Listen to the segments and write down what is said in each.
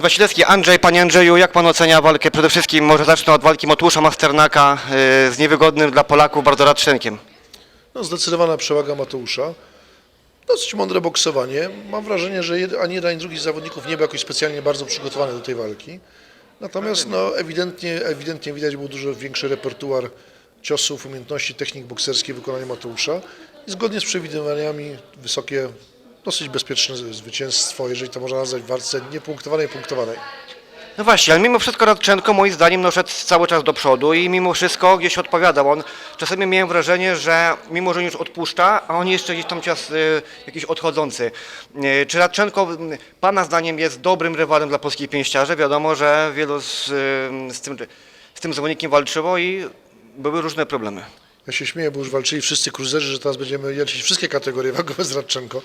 Wasilewski, Andrzej, panie Andrzeju, jak pan ocenia walkę? Przede wszystkim może zacznę od walki Motusza Masternaka yy, z niewygodnym dla Polaków bardzo Radczenkiem. No, zdecydowana przewaga Mateusza. Dosyć mądre boksowanie. Mam wrażenie, że ani jeden, ani drugi z zawodników nie był jakoś specjalnie bardzo przygotowany do tej walki. Natomiast no, ewidentnie, ewidentnie widać był dużo większy repertuar ciosów, umiejętności, technik bokserskich w wykonaniu Mateusza. I zgodnie z przewidywaniami wysokie, dosyć bezpieczne zwycięstwo, jeżeli to można nazwać w walce niepunktowanej, punktowanej. No właśnie, ale mimo wszystko Radczenko moim zdaniem no, szedł cały czas do przodu i mimo wszystko gdzieś odpowiadał. On czasami miałem wrażenie, że mimo, że już odpuszcza, a on jeszcze gdzieś tam czas y, jakiś odchodzący. Y, czy Radczenko y, pana zdaniem jest dobrym rywalem dla polskich pięściarzy? Wiadomo, że wielu z, y, z, tym, z tym zawodnikiem walczyło i były różne problemy. Ja się śmieję, bo już walczyli wszyscy cruiserzy, że teraz będziemy leczyć wszystkie kategorie wagowe z Radczenko.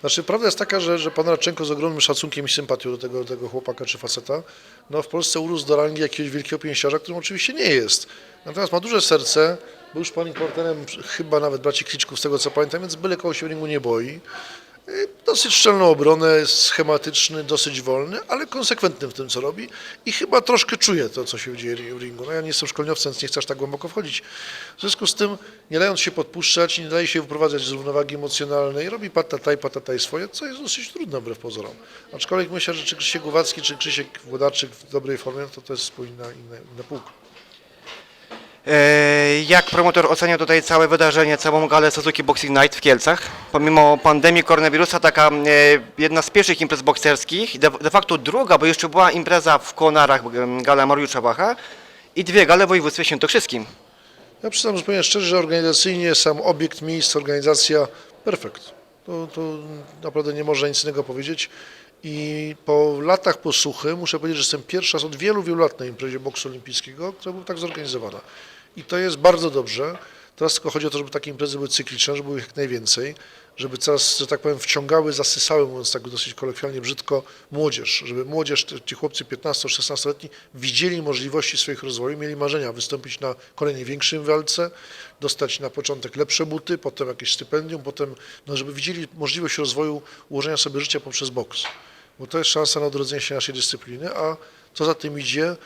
Znaczy, prawda jest taka, że, że pan Radczenko z ogromnym szacunkiem i sympatią do tego, tego chłopaka czy faceta, no w Polsce urósł do rangi jakiegoś wielkiego pięściarza, którym oczywiście nie jest. Natomiast ma duże serce, był już panim partnerem chyba nawet braci Kliczków, z tego co pamiętam, więc byle koło się ringu nie boi. Y, Dosyć szczelną obronę, schematyczny, dosyć wolny, ale konsekwentny w tym, co robi i chyba troszkę czuje to, co się dzieje w ringu. No ja nie jestem szkoleniowcem, więc nie chcę aż tak głęboko wchodzić. W związku z tym, nie dając się podpuszczać, nie daje się wyprowadzać z równowagi emocjonalnej, robi patataj, patataj swoje, co jest dosyć trudne wbrew pozorom. Aczkolwiek myślę, że czy Krzysiek Głowacki, czy Krzysiek Włodarczyk w dobrej formie, to to jest zupełnie inna, inna półka. E, Jak promotor ocenia tutaj całe wydarzenie, całą galę Suzuki Boxing Night w Kielcach? Pomimo pandemii koronawirusa, taka e, jedna z pierwszych imprez bokserskich, de, facto druga, bo jeszcze była impreza w Konarach, gala Mariusza Wacha i dwie gale w województwie świętokrzyskim. Ja przyznam zupełnie szczerze, że organizacyjnie sam obiekt, miejsce, organizacja perfekt. To, to naprawdę nie można nic innego powiedzieć. I po latach posłuchy muszę powiedzieć, że jestem pierwszy raz od wielu, wielu lat na imprezie boksu olimpijskiego, która była tak zorganizowana. I to jest bardzo dobrze. Teraz tylko chodzi o to, żeby takie imprezy były cykliczne, żeby było ich jak najwięcej, żeby coraz, że tak powiem, wciągały, zasysały, mówiąc tak dosyć kolokwialnie brzydko, młodzież, żeby młodzież, ci chłopcy 15-16-letni widzieli możliwości swoich rozwoju, mieli marzenia wystąpić na kolejnej większej walce, dostać na początek lepsze buty, potem jakieś stypendium, potem, no, żeby widzieli możliwość rozwoju, ułożenia sobie życia poprzez boks. Bo to jest szansa na odrodzenie się naszej dyscypliny, a co za tym idzie,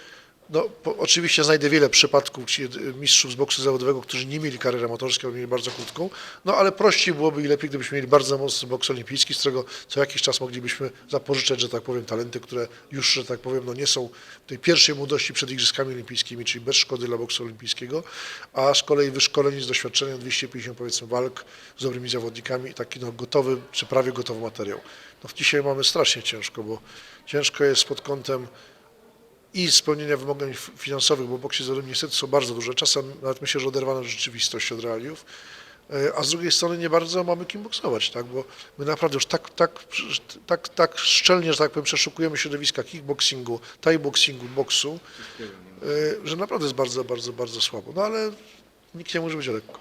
no, po, oczywiście znajdę wiele przypadków ci- mistrzów z boksu zawodowego, którzy nie mieli kariery amatorskiej, albo mieli bardzo krótką, no ale prościej byłoby i lepiej, gdybyśmy mieli bardzo mocny boks olimpijski, z którego co jakiś czas moglibyśmy zapożyczać, że tak powiem, talenty, które już, że tak powiem, no nie są w tej pierwszej młodości przed Igrzyskami Olimpijskimi, czyli bez szkody dla boksu olimpijskiego, a z kolei wyszkoleni z doświadczeniem 250 powiedzmy walk z dobrymi zawodnikami i taki no, gotowy, czy prawie gotowy materiał. No, dzisiaj mamy strasznie ciężko, bo ciężko jest pod kątem i spełnienia wymagań finansowych, bo boksie zawodowym niestety są bardzo duże. Czasem nawet myślę, że oderwane od rzeczywistości, od realiów. E, A z drugiej strony nie bardzo mamy kim boksować, tak? bo my naprawdę już tak, tak, tak, tak szczelnie, że tak powiem, przeszukujemy środowiska kickboxingu, thai boksu, e, że naprawdę jest bardzo, bardzo, bardzo słabo. No ale nikt nie może być lekko.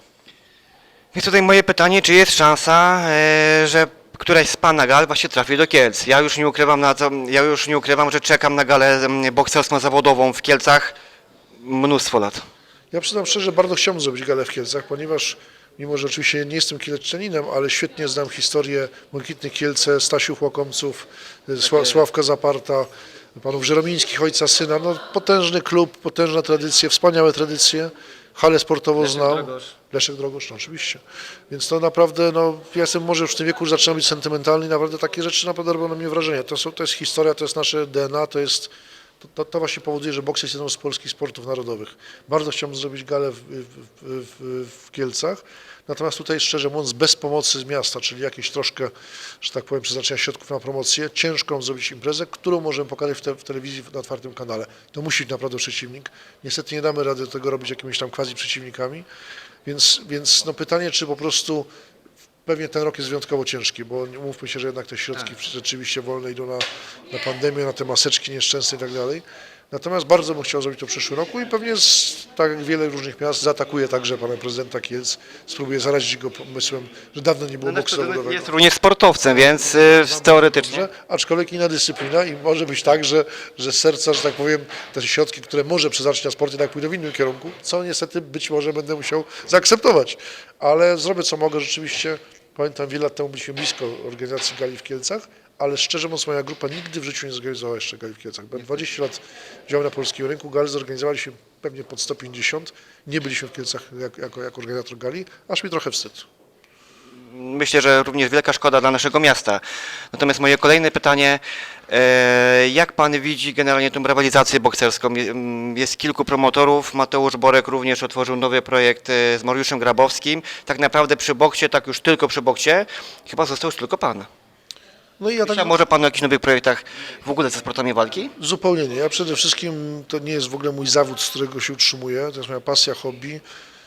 Więc tutaj moje pytanie, czy jest szansa, e, że któraś z Pana gal właśnie trafi do Kielc? Ja już nie ukrywam, na to, ja już nie ukrywam, że czekam na galę em, bokserską zawodową w Kielcach mnóstwo lat. Ja przyznam szczerze, bardzo chciałbym zrobić galę w Kielcach, ponieważ mimo, że oczywiście nie jestem kielczaninem, ale świetnie znam historię Błękitnych Kielce, Stasiów Łakomców, Sła, Sławka Zaparta, panów Żeromińskich, ojca, syna. No, potężny klub, potężna tradycja, wspaniałe tradycje. Halę sportową znam. Leszek Drogosz, no oczywiście. Więc to naprawdę, no, ja jestem może już w tym wieku już zaczynam być sentymentalny i naprawdę takie rzeczy naprawdę robią na mnie wrażenie. To, są, to jest historia, to jest nasze DNA, to jest to, to, to właśnie powoduje, że boks jest jedną z polskich sportów narodowych. Bardzo chciałbym zrobić galę w, w, w, w, Kielcach, natomiast tutaj szczerze mówiąc bez pomocy z miasta, czyli jakieś troszkę, że tak powiem, przeznaczenia środków na promocję, ciężko zrobić imprezę, którą możemy pokazać w, te, w telewizji na otwartym kanale. To musi być naprawdę przeciwnik. Niestety nie damy rady tego robić jakimiś tam quasi przeciwnikami, więc, więc no pytanie, czy po prostu Pewnie ten rok jest wyjątkowo ciężki, bo nie mówmy się, że jednak te środki rzeczywiście wolne idą na, na pandemię, na te maseczki nieszczęsne i tak dalej. Natomiast bardzo bym chciał zrobić to w przyszłym roku i pewnie, z, tak jak wiele różnych miast, zaatakuję także pana prezydenta Kielc, spróbuję zarazić go pomysłem, że dawno nie było boksu zawodowego. Jest również sportowcem, więc y, teoretycznie. Dobrze, aczkolwiek inna dyscyplina i może być tak, że, że z serca, że tak powiem, te środki, które może przeznaczyć na sport, jednak pójdą w innym kierunku, co niestety być może będę musiał zaakceptować. Ale zrobię co mogę rzeczywiście. Pamiętam, wiele lat temu byliśmy blisko organizacji gali w Kielcach, ale szczerze mówiąc moja grupa nigdy w życiu nie zorganizowała jeszcze gali w Kielcach. Byłem 20 lat działam na polskim rynku, gal zorganizowaliśmy pewnie pod 150, nie byliśmy w Kielcach jak, jako, jako organizator gali, aż mi trochę wstyd. Myślę, że również wielka szkoda dla naszego miasta. Natomiast moje kolejne pytanie, e, jak pan widzi generalnie tą rywalizację bokserską? Je- Jest kilku promotorów, Mateusz Borek również otworzył nowy projekt z Mariuszem Grabowskim. Tak naprawdę przy boksie, tak już tylko przy boksie, chyba został już tylko pan. No i ja tak może pan o jakichś nowych projektach w ogóle ze sportami walki? Zupełnie nie. Ja przede wszystkim to nie jest w ogóle mój zawód, z którego się utrzymuję. To jest moja pasja, hobby.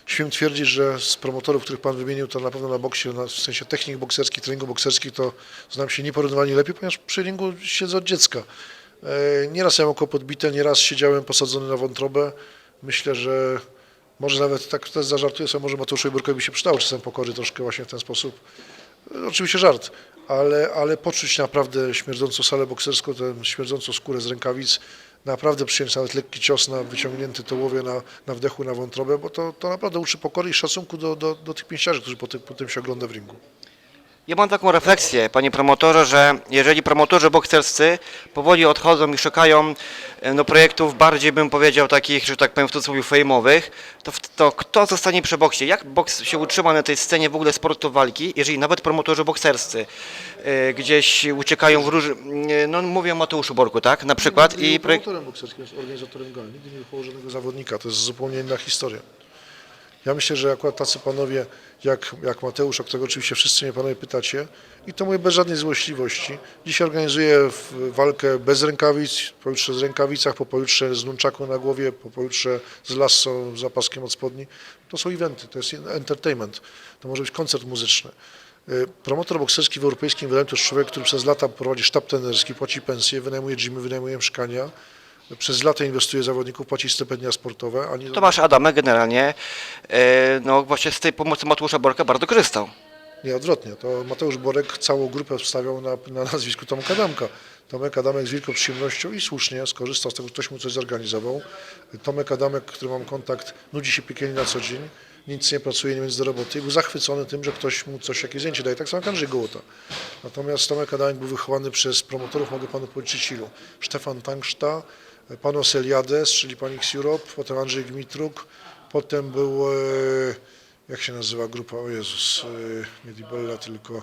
Śmiem twierdzić, że z promotorów, których Pan wymienił, to na pewno na boksie, na, w sensie technik bokserskich, treningu bokserskich, to znam się nieporównywalnie lepiej, ponieważ przy ringu siedzę od dziecka. E, Nieraz miałem oko podbite, nieraz siedziałem posadzony na wątrobę. Myślę, że może nawet tak też zażartuję sobie, może Mateuszowi Burkowi się przydało czasem pokory troszkę właśnie w ten sposób. E, Oczywiście żart, ale, ale poczuć naprawdę śmierdzącą salę bokserską, tę śmierdzącą skórę z rękawic, naprawdę przyjąć nawet lekki cios na wyciągnięty tołowie na, na wdechu, na wątrobę, bo to, to naprawdę uczy pokory i szacunku do, do, do tych pięściarzy, którzy po tym się ogląda w ringu. Ja mam taką refleksję, panie promotorze, że jeżeli promotorzy bokserscy powoli odchodzą i szukają e, no, projektów bardziej, bym powiedział, takich, że tak powiem, w cudzysłowie fejmowych, to, to kto zostanie przy boksie? Jak boks się utrzyma na tej scenie w ogóle sportu walki, jeżeli nawet promotorzy bokserscy e, gdzieś uciekają w róż... e, No mówię o Mateuszu Borku, tak? Na przykład i projekt... promotorem bokserskim, jest organizatorem gali, nigdy nie żadnego zawodnika, to jest zupełnie inna historia. Ja myślę, że akurat tacy panowie jak, jak Mateusz, o którego oczywiście wszyscy mnie panowie pytacie, i to mówię bez żadnej złośliwości, dzisiaj organizuję walkę bez rękawic, pojutrze z rękawicach, po pojutrze z nunczaką na głowie, po pojutrze z lasso, z zapaskiem od spodni. To są eventy, to jest entertainment, to może być koncert muzyczny. Y, Promotor bokserski w europejskim wydaniu to jest człowiek, który przez lata prowadzi sztab trenerski, płaci pensje, wynajmuje gymy, wynajmuje mieszkania, przez lata inwestuje zawodników, płaci stypendia sportowe, a nie Tomasz Adamek generalnie, e, no właśnie z tej pomocy Mateusza Borka bardzo korzystał. Nie, odwrotnie. To Mateusz Borek całą grupę wstawiał na, na nazwisku Tomka Adamka. Tomek Adamek z wielką przyjemnością i słusznie skorzystał z tego, że ktoś mu coś zorganizował. Tomek Adamek, który mam kontakt, nudzi się piekielnie na co dzień, nic nie pracuje, nie więc do roboty i był zachwycony tym, że ktoś mu coś, jakieś zdjęcie daje. Tak samo jak Andrzej Gołota. Natomiast Tomek Adamek był wychowany przez promotorów, mogę panu policzyć ilu. Stefan Tanksta, Panos Eliades, czyli Panix Europe, potem Andrzej Gmitruk, potem był... E, jak się nazywa grupa? O Jezus, e, nie Dibella, tylko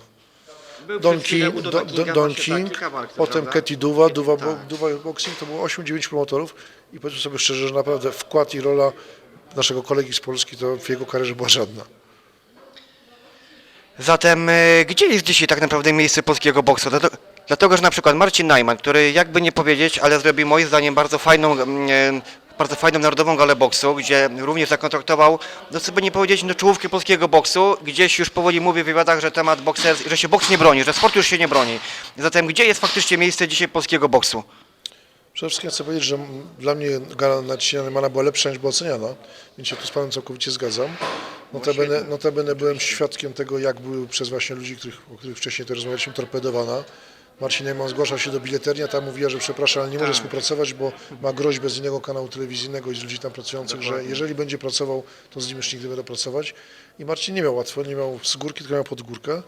Don King, Don, Don, Don King potem Katy Duwa, Duwa, Duwa Boxing, to było 8-9 promotorów i powiedzmy sobie szczerze, że naprawdę wkład i rola naszego kolegi z Polski to w jego karierze była żadna. Zatem e, gdzie jest dzisiaj tak naprawdę miejsce polskiego boksu? Dlatego, że na przykład Marcin Najman, który jakby nie powiedzieć, ale zrobił moim zdaniem bardzo fajną, mm, e, bardzo fajną narodową galę boksu, gdzie również zakontraktował, no co by nie powiedzieć, no czołówkę polskiego boksu, gdzieś już powoli mówi w wywiadach, że temat boksers, że się boks nie broni, że sport już się nie broni. Zatem gdzie jest faktycznie miejsce dzisiaj polskiego boksu? Przede wszystkim chcę powiedzieć, że dla mnie gala naciśnienia Neumana była lepsza niż była oceniana, więc się tu z Panem całkowicie zgadzam. Notabene, notabene byłem świadkiem tego, jak były przez właśnie ludzi, których, o których wcześniej to rozmawialiśmy, torpedowana. Marcin Neumann zgłaszał się do bileterni, a tam mówiła, że przepraszam, ale nie może współpracować, bo ma groźbę z innego kanału telewizyjnego i z ludzi tam pracujących, że jeżeli będzie pracował, to z nim już nigdy nie będę pracować. I Marcin nie miał łatwo, nie miał z górki, tylko miał pod górkę.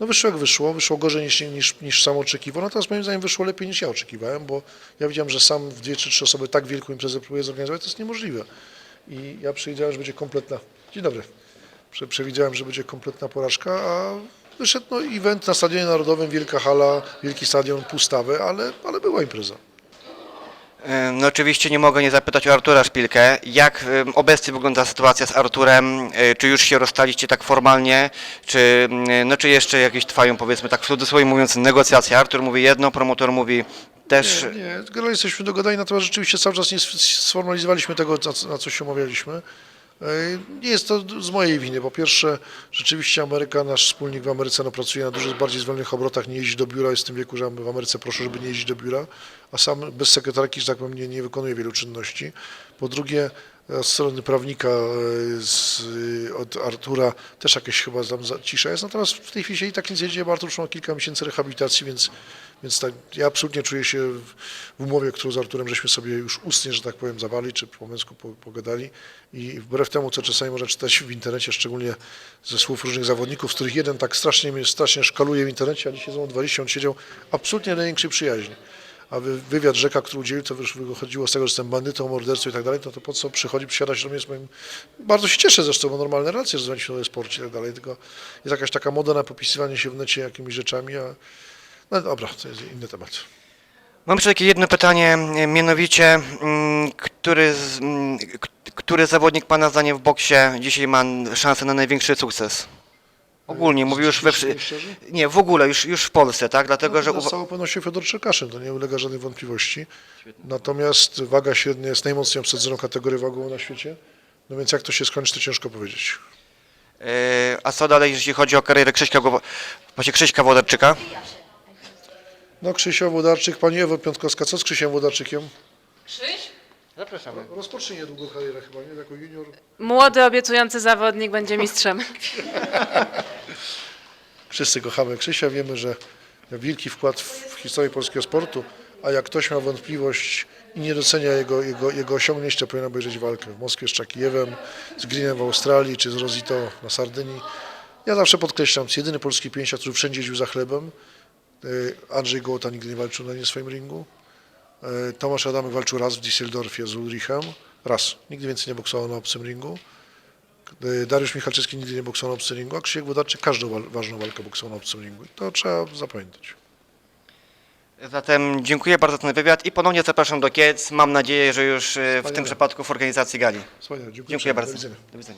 No wyszło jak wyszło, wyszło gorzej niż, niż, niż sam oczekiwał, natomiast moim zdaniem wyszło lepiej niż ja oczekiwałem, bo ja widziałem, że sam w dwie czy trzy osoby tak wielką imprezę próbuje zorganizować, to jest niemożliwe. I ja przewidziałem, że będzie kompletna, dzień dobry, Prze, przewidziałem, że będzie kompletna porażka, a wyszedł no, event na Stadionie Narodowym, wielka hala, wielki stadion, pustawy, ale, ale była impreza. E, No oczywiście nie mogę nie zapytać o Artura Szpilkę. Jak obecnie wygląda sytuacja z Arturem? E, Czy już się rozstaliście tak formalnie? Czy, mm, no, czy jeszcze jakieś trwają, powiedzmy tak w cudzysłowie mówiąc, negocjacje? Artur mówi jedno, promotor mówi też... Nie, nie, generalnie jesteśmy dogadani, natomiast rzeczywiście cały czas nie sformalizowaliśmy tego, na, co- na co się umawialiśmy. E, Nie jest to z mojej winy. Po pierwsze, rzeczywiście Ameryka, nasz wspólnik w Ameryce no, pracuje na dużo bardziej zwolnionych obrotach, nie jeździ do biura, jest w tym wieku, że w Ameryce proszę, żeby nie jeździć do biura, a sam bez sekretarki, że tak powiem, nie, nie wykonuje wielu czynności. Po drugie, Od strony prawnika e, z, e, od Artura też jakieś chyba tam za- cisza jest. Natomiast w tej chwili się i tak nic nie dzieje, bo Artur już ma kilka miesięcy rehabilitacji, więc, więc tak, ja absolutnie czuję się w, w umowie, którą z Arturem żeśmy sobie już ustnie, że tak powiem, zawali, czy po męsku po- pogadali. I wbrew temu, co czasami można czytać w internecie, szczególnie ze słów różnych zawodników, z których jeden tak strasznie mnie strasznie szkaluje w internecie, a dzisiaj mną 20, on siedział absolutnie największej przyjaźni. A wy- wywiad Rzeka, który udzielił, to już wychodziło z tego, że jestem bandytą, mordercą i tak dalej, no to po co przychodzi, przysiada się do mnie z moim... Bardzo się cieszę zresztą, bo normalne relacje, że się o sporcie i tak dalej, tylko jest jakaś taka moda na popisywanie się w necie jakimiś rzeczami, a... No dobra, to jest inny temat. Mam jeszcze takie jedno pytanie, e, mianowicie, mm, który, mm, który zawodnik Pana zdaniem w boksie dzisiaj ma szansę na największy sukces? Ogólnie, mówię już we... wszy- Szczerze? Nie, w ogóle, już, już w Polsce, tak? Dlatego, że... No, z uwa- całą pewnością Fiodor Czerkaszyn, to nie ulega żadnej wątpliwości. Natomiast waga średnia jest najmocniej obsadzoną kategorią wagową na świecie, no więc jak to się skończy, to ciężko powiedzieć. E, A co dalej, jeśli chodzi o karierę Krzyśka, Głowa- właśnie Krzyśka Wodarczyka? No Krzysio Włodarczyk, pani Ewo Piątkowska, co z Krzysiem Włodarczykiem? Krzyś? Zapraszamy. Rozpocznie niedługo karierę chyba, nie? Jako junior. Młody, obiecujący zawodnik będzie mistrzem. Wszyscy kochamy Krzysia, wiemy, że wielki wkład w historię polskiego sportu, a jak ktoś ma wątpliwość i nie docenia jego, jego, jego osiągnięć, to powinien obejrzeć walkę w Moskwie z Czakijewem, z Greenem w Australii, czy z Rosito na Sardynii. Ja zawsze podkreślam, jest jedyny polski pięściarz, który wszędzie jeździł za chlebem. Y, Andrzej Gołota nigdy nie walczył na nie swoim ringu. Y, Tomasz Adamek walczył raz w Düsseldorfie z Ulrichem. Raz. Nigdy więcej nie boksował na obcym ringu. Y, Dariusz Michalczewski nigdy nie boksował na obcym ringu, a Krzysiek Wodarczyk każdą wal- ważną walkę boksował na obcym ringu. To trzeba zapamiętać. Zatem dziękuję bardzo za ten wywiad i ponownie zapraszam do Kiec. Mam nadzieję, że już e, w tym przypadku w organizacji gali. Wspaniale, dziękuję. Dziękuję Do bardzo. widzenia. Do widzenia.